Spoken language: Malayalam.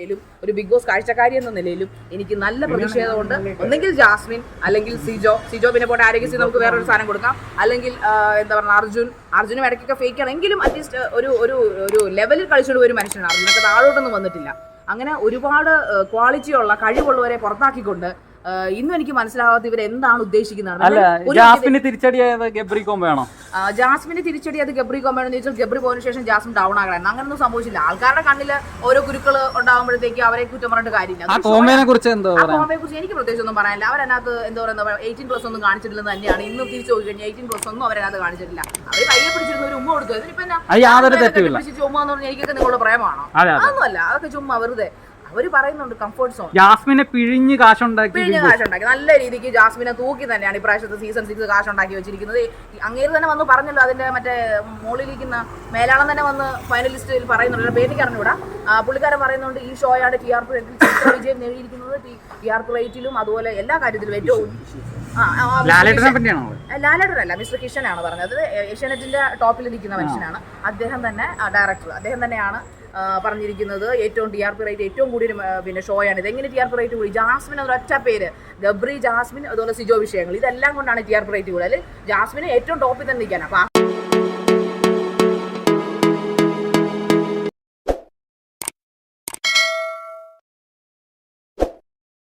നിലയിലും ഒരു ബിഗ് ബോസ് കാഴ്ചക്കാരി എന്ന നിലയിലും എനിക്ക് നല്ല പ്രതിഷേധമുണ്ട്. ഒന്നെങ്കിൽ ജാസ്മിൻ അല്ലെങ്കിൽ സിജോ. സിജോ പിന്നെ പോട്ടെ ആരോഗ്യശ്രീ നമുക്ക് വേറൊരു സാധനം കൊടുക്കാം. അല്ലെങ്കിൽ എന്താ പറയുക അർജുൻ. അർജുനും ഇടയ്ക്കൊക്കെ ഫേക്ക് ആണ്. എങ്കിലും അറ്റ്ലീസ്റ്റ് ഒരു ഒരു ഒരു ലെവലിൽ കളിച്ചുകൊണ്ട് ഒരു മനുഷ്യനാണ്. അർജുനൊക്കെ താഴോട്ടൊന്നും വന്നിട്ടില്ല. അങ്ങനെ ഒരുപാട് ക്വാളിറ്റിയുള്ള കഴിവുള്ളവരെ പുറത്താക്കിക്കൊണ്ട് ഇന്നും എനിക്ക് മനസ്സിലാവാത്ത ഇവർ എന്താണ് ഉദ്ദേശിക്കുന്നത്? ജാസ്മിന് തിരിച്ചടിയായത് ഗബ്രി കോമ്പയാണോ ജാസ്മിന് തിരിച്ചടി അത് ഗബ്രി കോമ്പയാണെന്ന് ചോദിച്ചാൽ ഗബ്രി പോയതിനു ശേഷം ജാസ്മിൻ ഡൗൺ ആകണം. അങ്ങനൊന്നും സംഭവിച്ചില്ല. ആൾക്കാരുടെ കണ്ണിൽ ഓരോ കുരുക്കൾ ഉണ്ടാകുമ്പോഴത്തേക്ക് അവരെ കുറ്റം പറഞ്ഞിട്ട് കാര്യമില്ല. കോമ്പയെ കുറിച്ച് എനിക്ക് പ്രത്യേകിച്ച് ഒന്നും പറയാനില്ല. അവരതിനകത്ത് എന്താ പറയുക എയ്റ്റീൻ പ്ലസ് ഒന്നും കാണിച്ചിട്ടില്ലെന്ന് തന്നെയാണ്. ഇന്നും തിരിച്ചു പോയി കഴിഞ്ഞാൽ എയ്റ്റീൻ പ്ലസ് ഒന്നും അവരതിനകത്ത് കാണിച്ചിട്ടില്ല. അവർ കയ്യെ പിടിച്ചിരുന്ന ഒരു ഉമ്മ കൊടുത്തു. ഇതിനിപ്പോ എന്നാ എന്ന് പറഞ്ഞാൽ എനിക്കൊക്കെ നിങ്ങളുടെ അതെ. അതൊന്നുമല്ല. അതൊക്കെ ചുമ്മാ വെറുതെ. അവർ പറയുന്നുണ്ട് കംഫർട്ട് സോൺ ജാസ്മിനെ പിഴിഞ്ഞ് കാശുണ്ടാക്കി പിഴിഞ്ഞ് കാശുണ്ടാക്കി. നല്ല രീതിക്ക് ജാസ്മിനെ തൂക്കി തന്നെയാണ് ഇപ്രാവശ്യത്തെ സീസൺ സിക്സ് കാശുണ്ടാക്കി വെച്ചിരിക്കുന്നത്. അങ്ങേര് തന്നെ വന്ന് പറഞ്ഞല്ലോ അതിന്റെ മറ്റേ മുകളിലിരിക്കുന്ന മേലാളം തന്നെ വന്ന് ഫൈനലിസ്റ്റിൽ പറയുന്നുണ്ട്. പേരിക്ക് അറിഞ്ഞൂടാ. പുള്ളിക്കാരൻ പറയുന്നുണ്ട് ഈ ഷോയാണ് ടി ആർ പി റേറ്റിൽ ചിത്ര വിജയം നേടിയിരിക്കുന്നത്. ടി ആർ പി റേറ്റിലും അതുപോലെ എല്ലാ കാര്യത്തിലും ഏറ്റവും ലാലേട്ടനല്ല മിസ്റ്റർ കിഷൻ ആണ് പറഞ്ഞത്. ഏഷ്യാനെറ്റിന്റെ ടോപ്പിൽ നിൽക്കുന്ന മനുഷ്യനാണ്. അദ്ദേഹം തന്നെ ഡയറക്ടർ അദ്ദേഹം തന്നെയാണ് പറഞ്ഞിരിക്കുന്നത്. ഏറ്റവും ടി ആർ പി റേറ്റ് ഏറ്റവും കൂടിയ പിന്നെ ഷോയാണ് ഇത് എങ്ങനെ ടി ആർ പി റേറ്റ് കൂടി? ജാസ്മിൻ ഒരൊറ്റ പേര്. ഗബ്രി ജാസ്മിൻ അതുപോലെ സിജോ വിഷയങ്ങൾ. ഇതെല്ലാം കൊണ്ടാണ് ടി ആർ പി റേറ്റ് കൂടുതൽ. ജാസ്മിന് ഏറ്റവും ടോപ്പിൽ തന്നെ നിൽക്കാൻ അപ്പോൾ